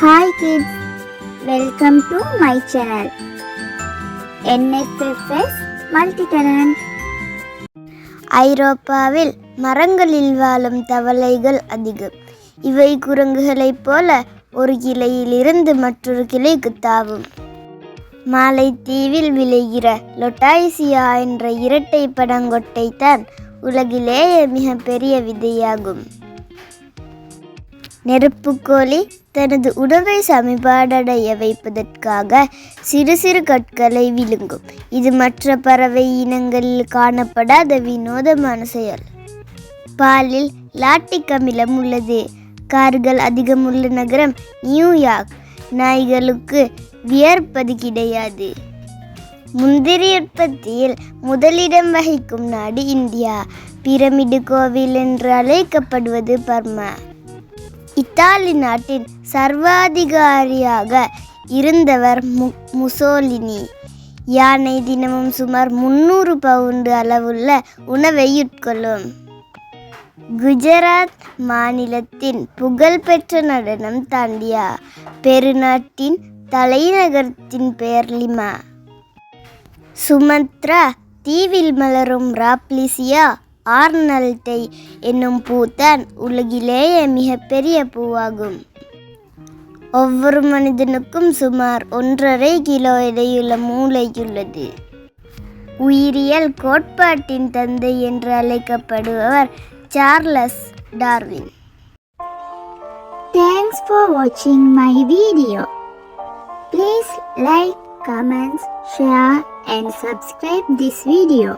Hi kids welcome to my channel NSFS multi ஐரோப்பாவில் மரங்களில் வாழும் தவளைகள் அதிகம். இவை குரங்குகளைப் போல ஒரு கிளையிலிருந்து மற்றொரு கிளைக்கு தாவும். மாலைத்தீவில் விளைகிற லொட்டாய்சியா என்ற இரட்டை படங்கொட்டை தான் உலகிலேயே மிகப்பெரிய விதையாகும். நெருப்புக்கோழி தனது உணவை சமன்பாடடைய வைப்பதற்காக சிறு சிறு கற்களை விழுங்கும். இது மற்ற பறவை இனங்களில் காணப்படாத வினோதமான செயல். பாலில் லாட்டிக் அமிலம் உள்ளது. கார்கள் அதிகமுள்ள நகரம் நியூயார்க். நாய்களுக்கு வியர்ப்பது கிடையாது. முந்திரி உற்பத்தியில் முதலிடம் வகிக்கும் நாடு இந்தியா. பிரமிடு கோவில் என்று அழைக்கப்படுவது பர்மா. இத்தாலி நாட்டின் சர்வாதிகாரியாக இருந்தவர் மு முசோலினி. யானை தினமும் சுமார் முந்நூறு பவுண்டு அளவுள்ள உணவை உட்கொள்ளும் குஜராத் மாநிலத்தின் புகழ்பெற்ற நடனம் தாண்டியா. பெருநாட்டின் தலைநகரத்தின் பெயர் லிமா. சுமத்ரா தீவில் மலரும் ராப்லிசியா ஆர்னல்டை என்னும் பூதான் உலகிலேயே மிகப்பெரிய பூவாகும். ஒவ்வொரு மனிதனுக்கும் சுமார் ஒன்றரை கிலோ எடையுள்ள மூளையுள்ளது உயிரியல் கோட்பாட்டின் தந்தை என்று அழைக்கப்படுபவர் சார்லஸ் டார்வின். தேங்க்ஸ் ஃபார் வாட்சிங் my video please like comments share and subscribe this video